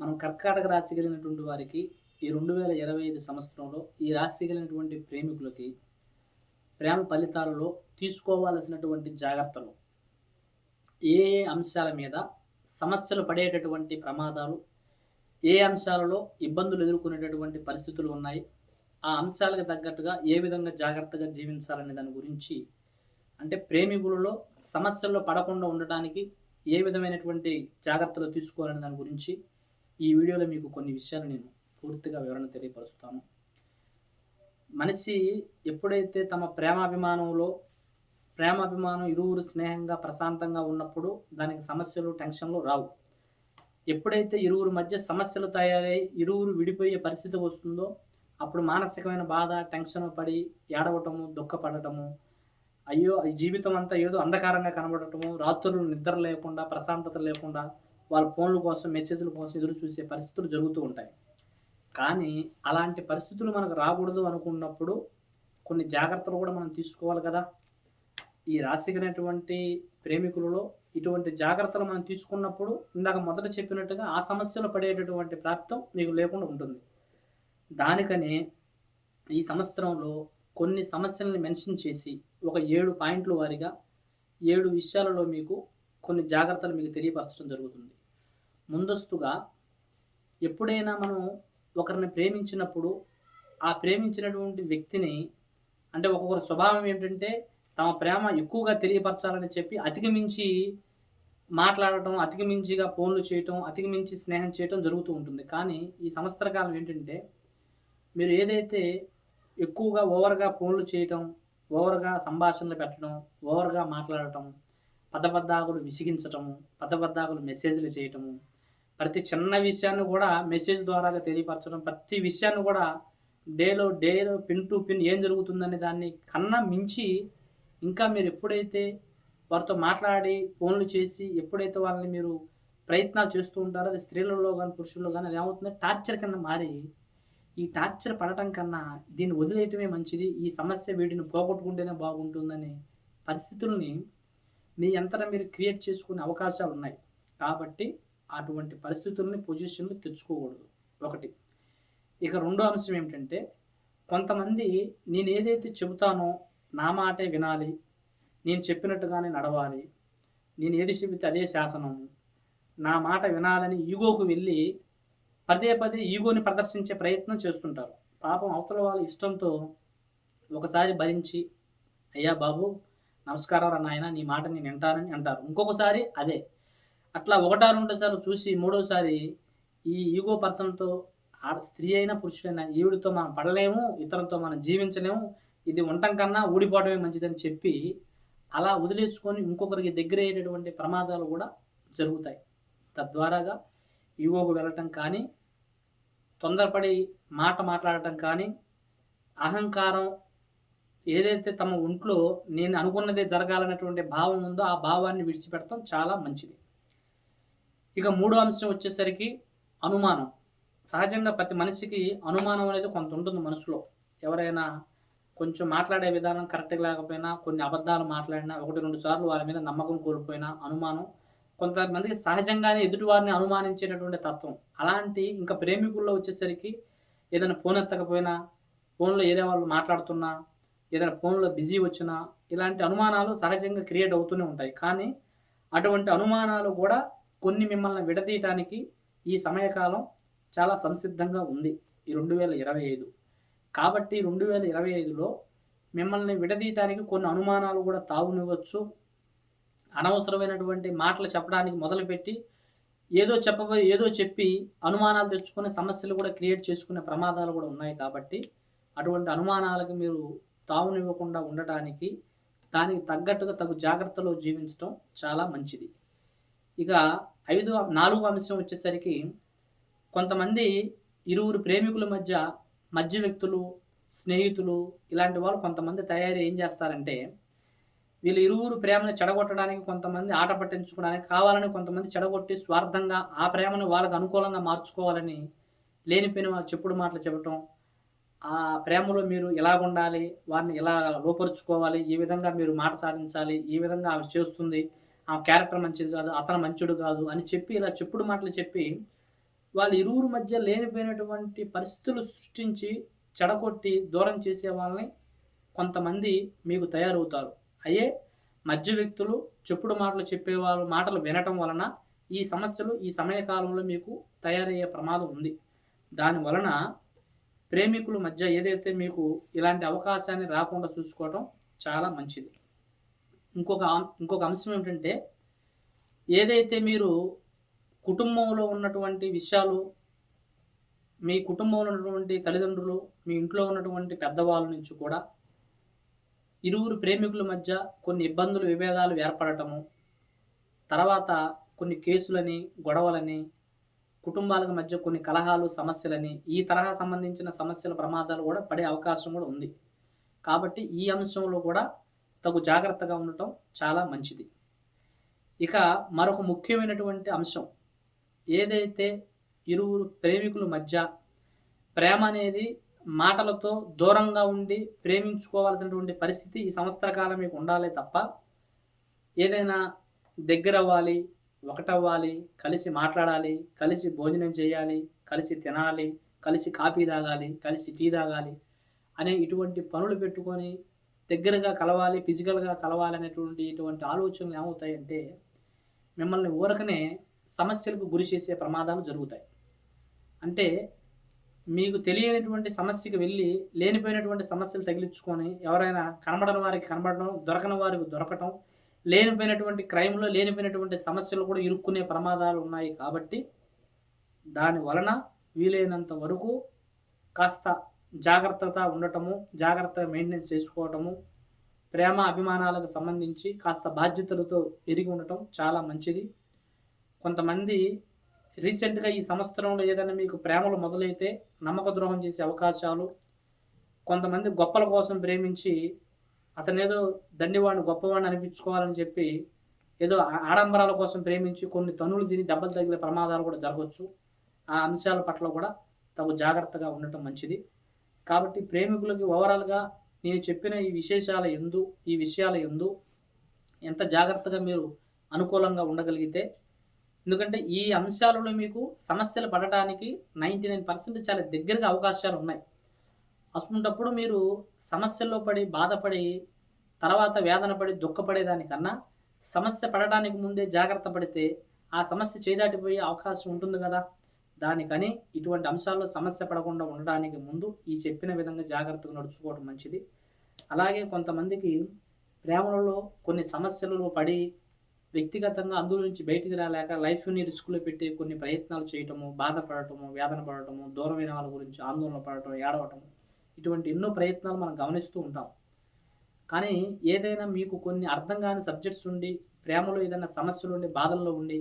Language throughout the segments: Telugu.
మనం కర్కాటక రాశి కలిగినటువంటి వారికి ఈ రెండు వేల ఇరవై ఐదు సంవత్సరంలో ఈ రాశి కలిగినటువంటి ప్రేమికులకి ప్రేమ ఫలితాలలో తీసుకోవాల్సినటువంటి జాగ్రత్తలు ఏ ఏ అంశాల మీద సమస్యలు పడేటటువంటి ప్రమాదాలు ఏ అంశాలలో ఇబ్బందులు ఎదుర్కొనేటటువంటి పరిస్థితులు ఉన్నాయి ఆ అంశాలకు తగ్గట్టుగా ఏ విధంగా జాగ్రత్తగా జీవించాలనే దాని గురించి అంటే ప్రేమికులలో సమస్యల్లో పడకుండా ఉండటానికి ఏ విధమైనటువంటి జాగ్రత్తలు తీసుకోవాలనే దాని గురించి ఈ వీడియోలో మీకు కొన్ని విషయాలు నేను పూర్తిగా వివరణ తెలియపరుస్తాను. మనిషి ఎప్పుడైతే తమ ప్రేమాభిమానంలో ప్రేమాభిమానం ఇరువురు స్నేహంగా ప్రశాంతంగా ఉన్నప్పుడు దానికి సమస్యలు టెన్షన్లు రావు. ఎప్పుడైతే ఇరువురు మధ్య సమస్యలు తయారై ఇరువురు విడిపోయే పరిస్థితి వస్తుందో అప్పుడు మానసికమైన బాధ టెన్షన్ పడి ఏడవటము దుఃఖపడటము అయ్యో ఈ జీవితం అంతా ఏదో అంధకారంగా కనబడటము రాత్రులు నిద్ర లేకుండా ప్రశాంతత లేకుండా వాళ్ళ ఫోన్ల కోసం మెసేజ్ల కోసం ఎదురు చూసే పరిస్థితులు జరుగుతూ ఉంటాయి. కానీ అలాంటి పరిస్థితులు మనకు రాకూడదు అనుకున్నప్పుడు కొన్ని జాగ్రత్తలు కూడా మనం తీసుకోవాలి కదా. ఈ రాసిగినటువంటి ప్రేమికులలో ఇటువంటి జాగ్రత్తలు మనం తీసుకున్నప్పుడు ఇందాక మొదట చెప్పినట్టుగా ఆ సమస్యలు పడేటటువంటి ప్రాప్తం మీకు లేకుండా ఉంటుంది. దానికని ఈ సంవత్సరంలో కొన్ని సమస్యల్ని మెన్షన్ చేసి ఒక ఏడు పాయింట్ల వారిగా ఏడు విషయాలలో మీకు కొన్ని జాగ్రత్తలు మీకు తెలియపరచడం జరుగుతుంది. ముందస్తుగా ఎప్పుడైనా మనం ఒకరిని ప్రేమించినప్పుడు ఆ ప్రేమించినటువంటి వ్యక్తిని అంటే ఒక్కొక్కరి స్వభావం ఏంటంటే తమ ప్రేమ ఎక్కువగా తెలియపరచాలని చెప్పి అతిగమించి మాట్లాడటం అతిగమించిగా ఫోన్లు చేయటం అతిగమించి స్నేహం చేయటం జరుగుతూ ఉంటుంది. కానీ ఈ సంవత్సర కాలం ఏంటంటే మీరు ఏదైతే ఎక్కువగా ఓవర్గా ఫోన్లు చేయటం ఓవర్గా సంభాషణలు పెట్టడం ఓవర్గా మాట్లాడటం పదబద్ధాకులు విసిగించటము పదబద్ధాకులు మెసేజ్లు చేయటము ప్రతి చిన్న విషయాన్ని కూడా మెసేజ్ ద్వారా తెలియపరచడం ప్రతి విషయాన్ని కూడా డేలో డేలో పిన్ టు పిన్ ఏం జరుగుతుందనే దాన్ని కన్నా మించి ఇంకా మీరు ఎప్పుడైతే వారితో మాట్లాడి ఫోన్లు చేసి ఎప్పుడైతే వాళ్ళని మీరు ప్రయత్నాలు చేస్తూ ఉంటారో అది స్త్రీలలో కానీ పురుషుల్లో కానీ అది ఏమవుతుంది టార్చర్ కింద మారి ఈ టార్చర్ పడటం కన్నా దీన్ని వదిలేయటమే మంచిది. ఈ సమస్య వీటిని పోగొట్టుకుంటేనే బాగుంటుందనే పరిస్థితుల్ని మీ అంతటా మీరు క్రియేట్ చేసుకునే అవకాశాలు ఉన్నాయి కాబట్టి అటువంటి పరిస్థితుల్ని పొజిషన్లు తెచ్చుకోకూడదు. ఒకటి. ఇక రెండో అంశం ఏమిటంటే కొంతమంది నేను ఏదైతే చెబుతానో నా మాటే వినాలి నేను చెప్పినట్టుగానే నడవాలి నేను ఏది చెబితే అదే శాసనము నా మాట వినాలని ఈగోకు వెళ్ళి పదే పదే ఈగోని ప్రదర్శించే ప్రయత్నం చేస్తుంటారు. పాపం అవతల వాళ్ళ ఇష్టంతో ఒకసారి భరించి అయ్యా బాబు నమస్కారం రా నాయన నీ మాట నేను వింటానని అంటారు. ఇంకొకసారి అదే. అట్లా ఒకటారు రెండోసారి చూసి మూడోసారి ఈ ఈగో పర్సన్తో ఆడ స్త్రీ అయినా పురుషుడైనా ఈవిడితో మనం పడలేము ఇతరులతో మనం జీవించలేము ఇది ఉండటం కన్నా ఊడిపోవడమే మంచిదని చెప్పి అలా వదిలేసుకొని ఇంకొకరికి దగ్గర అయ్యేటటువంటి ప్రమాదాలు కూడా జరుగుతాయి. తద్వారాగా ఈగోకు వెళ్ళటం కానీ తొందరపడి మాట మాట్లాడటం కానీ అహంకారం ఏదైతే తమ ఒంట్లో నేను అనుకున్నదే జరగాలన్నటువంటి భావం ఉందో ఆ భావాన్ని విడిచిపెడతాం చాలా మంచిది. ఇక మూడో అంశం వచ్చేసరికి అనుమానం. సహజంగా ప్రతి మనిషికి అనుమానం అనేది కొంత ఉంటుంది మనసులో. ఎవరైనా కొంచెం మాట్లాడే విధానం కరెక్ట్గా లేకపోయినా కొన్ని అబద్ధాలు మాట్లాడినా ఒకటి రెండు సార్లు వారి మీద నమ్మకం కోల్పోయినా అనుమానం. కొంతమందికి సహజంగానే ఎదుటివారిని అనుమానించేటటువంటి తత్వం. అలాంటి ఇంకా ప్రేమికుల్లో వచ్చేసరికి ఏదైనా ఫోన్ ఎత్తకపోయినా ఫోన్లో ఏదే వాళ్ళు మాట్లాడుతున్నా ఏదైనా ఫోన్లో బిజీ వచ్చినా ఇలాంటి అనుమానాలు సహజంగా క్రియేట్ అవుతూనే ఉంటాయి. కానీ అటువంటి అనుమానాలు కూడా కొన్ని మిమ్మల్ని విడదీయటానికి ఈ సమయకాలం చాలా సంసిద్ధంగా ఉంది. ఈ రెండు వేల ఇరవై ఐదు. కాబట్టి రెండు వేల ఇరవై ఐదులో మిమ్మల్ని విడదీయటానికి కొన్ని అనుమానాలు కూడా తావునివ్వచ్చు. అనవసరమైనటువంటి మాటలు చెప్పడానికి మొదలుపెట్టి ఏదో చెప్పబోయి ఏదో చెప్పి అనుమానాలు తెచ్చుకునే సమస్యలు కూడా క్రియేట్ చేసుకునే ప్రమాదాలు కూడా ఉన్నాయి కాబట్టి అటువంటి అనుమానాలకు మీరు తావునివ్వకుండా ఉండటానికి దానికి తగ్గట్టుగా తగు జాగ్రత్తలో జీవించడం చాలా మంచిది. ఇక ఐదు నాలుగో అంశం వచ్చేసరికి కొంతమంది ఇరువురు ప్రేమికుల మధ్య మధ్య వ్యక్తులు స్నేహితులు ఇలాంటి వాళ్ళు కొంతమంది తయారు ఏం చేస్తారంటే వీళ్ళు ఇరువురు ప్రేమను చెడగొట్టడానికి కొంతమంది ఆట పట్టించుకోవడానికి కావాలని కొంతమంది చెడగొట్టి స్వార్థంగా ఆ ప్రేమను వాళ్ళకు అనుకూలంగా మార్చుకోవాలని లేనిపోయిన వాళ్ళు చెప్పుడు మాటలు చెప్పటం ఆ ప్రేమలో మీరు ఎలా ఉండాలి వారిని ఎలా లోపరుచుకోవాలి ఈ విధంగా మీరు మాట సాధించాలి ఈ విధంగా ఆమె చేస్తుంది ఆ క్యారెక్టర్ మంచిది కాదు అతను మంచుడు కాదు అని చెప్పి ఇలా చెప్పుడు మాటలు చెప్పి వాళ్ళ ఇరువురు మధ్య లేనిపోయినటువంటి పరిస్థితులు సృష్టించి చెడగొట్టి దూరం చేసే వాళ్ళని కొంతమంది మీకు తయారవుతారు. అయ్యే మధ్య వ్యక్తులు చెప్పుడు మాటలు చెప్పేవారు మాటలు వినటం వలన ఈ సమస్యలు ఈ సమయకాలంలో మీకు తయారయ్యే ప్రమాదం ఉంది. దాని వలన ప్రేమికుల మధ్య ఏదైతే మీకు ఇలాంటి అవకాశాన్ని రాకుండా చూసుకోవటం చాలా మంచిది. ఇంకొక ఇంకొక అంశం ఏమిటంటే ఏదైతే మీరు కుటుంబంలో ఉన్నటువంటి విషయాలు మీ కుటుంబంలో ఉన్నటువంటి తల్లిదండ్రులు మీ ఇంట్లో ఉన్నటువంటి పెద్దవాళ్ళ నుంచి కూడా ఇరువురు ప్రేమికుల మధ్య కొన్ని ఇబ్బందులు విభేదాలు ఏర్పడటము తర్వాత కొన్ని కేసులని గొడవలని కుటుంబాల మధ్య కొన్ని కలహాలు సమస్యలని ఈ తరహా సంబంధించిన సమస్యల ప్రమాదాలు కూడా పడే అవకాశం కూడా ఉంది. కాబట్టి ఈ అంశంలో కూడా తగు జాగ్రత్తగా ఉండటం చాలా మంచిది. ఇక మరొక ముఖ్యమైనటువంటి అంశం. ఏదైతే ఇరువురు ప్రేమికుల మధ్య ప్రేమ అనేది మాటలతో దూరంగా ఉండి ప్రేమించుకోవాల్సినటువంటి పరిస్థితి ఈ సంవత్సర కాలం మీకు ఉండాలి తప్ప ఏదైనా దగ్గర అవ్వాలి ఒకటవ్వాలి కలిసి మాట్లాడాలి కలిసి భోజనం చేయాలి కలిసి తినాలి కలిసి కాఫీ తాగాలి కలిసి టీ తాగాలి అనే ఇటువంటి పనులు పెట్టుకొని దగ్గరగా కలవాలి ఫిజికల్గా కలవాలి అనేటువంటి ఇటువంటి ఆలోచనలు ఏమవుతాయంటే మిమ్మల్ని ఊరకనే సమస్యలకు గురి చేసే ప్రమాదాలు జరుగుతాయి. అంటే మీకు తెలియనటువంటి సమస్యకు వెళ్ళి లేనిపోయినటువంటి సమస్యలు తగిలించుకొని ఎవరైనా కనబడని వారికి కనబడడం దొరకని వారికి దొరకటం లేనిపోయినటువంటి క్రైమ్లో లేనిపోయినటువంటి సమస్యలు కూడా ఇరుక్కునే ప్రమాదాలు ఉన్నాయి కాబట్టి దాని వలన వీలైనంత వరకు కాస్త జాగ్రత్తగా ఉండటము జాగ్రత్త మెయింటెనెన్స్ చేసుకోవటము ప్రేమ అభిమానాలకు సంబంధించి కాస్త బాధ్యతలతో ఎరిగి ఉండటం చాలా మంచిది. కొంతమంది రీసెంట్గా ఈ సంవత్సరంలో ఏదైనా మీకు ప్రేమలు మొదలైతే నమ్మక ద్రోహం చేసే అవకాశాలు కొంతమంది గొప్పల కోసం ప్రేమించి అతనేదో దండివాడిని గొప్పవాడిని అనిపించుకోవాలని చెప్పి ఏదో ఆ- ఆడంబరాల కోసం ప్రేమించి కొన్ని తనులు తిని దెబ్బలు తగిలే ప్రమాదాలు కూడా జరగవచ్చు. ఆ అంశాల పట్ల కూడా తగు జాగ్రత్తగా ఉండటం మంచిది. కాబట్టి ప్రేమికులకి ఓవరాల్గా నేను చెప్పిన ఈ విశేషాల ఎందు ఈ విషయాల ఎందు ఎంత జాగ్రత్తగా మీరు అనుకూలంగా ఉండగలిగితే ఎందుకంటే ఈ అంశాలలో మీకు సమస్యలు పడటానికి నైంటీ నైన్ పర్సెంట్ చాలా దగ్గరగా అవకాశాలు ఉన్నాయి. అసుకుంటప్పుడు మీరు సమస్యల్లో పడి బాధపడి తర్వాత వేదన పడి దుఃఖపడేదానికన్నా సమస్య పడడానికి ముందే జాగ్రత్త పడితే ఆ సమస్య చేదాటిపోయే అవకాశం ఉంటుంది కదా. దానికని ఇటువంటి అంశాల్లో సమస్య పడకుండా ఉండడానికి ముందు ఈ చెప్పిన విధంగా జాగ్రత్తగా నడుచుకోవడం మంచిది. అలాగే కొంతమందికి ప్రేమలలో కొన్ని సమస్యలలో పడి వ్యక్తిగతంగా అందులో నుంచి బయటికి రాలేక లైఫ్ని రిస్క్లో పెట్టి కొన్ని ప్రయత్నాలు చేయటము బాధపడటము వేదన పడటము దూరమైన వాళ్ళ గురించి ఆందోళన పడటం ఏడవటము ఇటువంటి ఎన్నో ప్రయత్నాలు మనం గమనిస్తూ ఉంటాం. కానీ ఏదైనా మీకు కొన్ని అర్థం కాని సబ్జెక్ట్స్ ఉండి ప్రేమలో ఏదైనా సమస్యలు ఉండి బాధల్లో ఉండి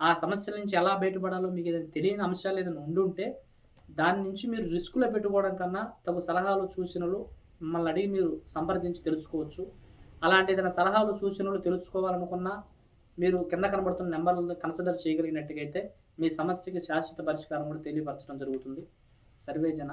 ఆ సమస్యల నుంచి ఎలా బయటపడాలో మీకు ఏదైనా తెలియని అంశాలు ఏదైనా ఉండుంటే దాని నుంచి మీరు రిస్క్లో పెట్టుకోవడం కన్నా తగు సలహాలు సూచనలు మిమ్మల్ని అడిగి మీరు సంప్రదించి తెలుసుకోవచ్చు. అలాంటి ఏదైనా సలహాలు సూచనలు తెలుసుకోవాలనుకున్నా మీరు కింద కనబడుతున్న నెంబర్లను కన్సిడర్ చేయగలిగినట్టుగైతే మీ సమస్యకి శాశ్వత పరిష్కారం కూడా తెలియపరచడం జరుగుతుంది. సర్వే జన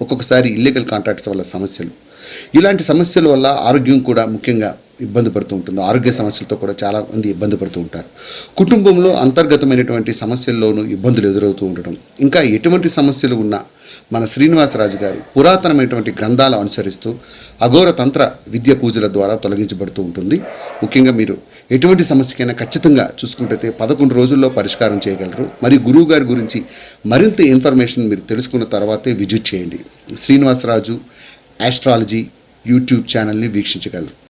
ఒక్కొక్కసారి ఇల్లీగల్ కాంట్రాక్ట్స్ వల్ల సమస్యలు. ఇలాంటి సమస్యల వల్ల ఆరోగ్యం కూడా ముఖ్యంగా ఇబ్బంది పడుతూ ఉంటుంది. ఆరోగ్య సమస్యలతో కూడా చాలా మంది ఇబ్బంది పడుతూ ఉంటారు. కుటుంబంలో అంతర్గతమైనటువంటి సమస్యల్లోనూ ఇబ్బందులు ఎదురవుతూ ఉండడం ఇంకా ఎటువంటి సమస్యలు ఉన్నా మన శ్రీనివాసరాజు గారు పురాతనమైనటువంటి గ్రంథాలు అనుసరిస్తూ అఘోర తంత్ర విద్య పూజల ద్వారా తొలగించబడుతూ ఉంటుంది. ముఖ్యంగా మీరు ఎటువంటి సమస్యకైనా ఖచ్చితంగా చూసుకుంటే పదకొండు రోజుల్లో పరిష్కారం చేయగలరు. మరి గురువు గారి గురించి మరింత ఇన్ఫర్మేషన్ మీరు తెలుసుకున్న తర్వాతే విజిట్ చేయండి. శ్రీనివాసరాజు ఆస్ట్రాలజీ యూట్యూబ్ ఛానల్ని వీక్షించగలరు.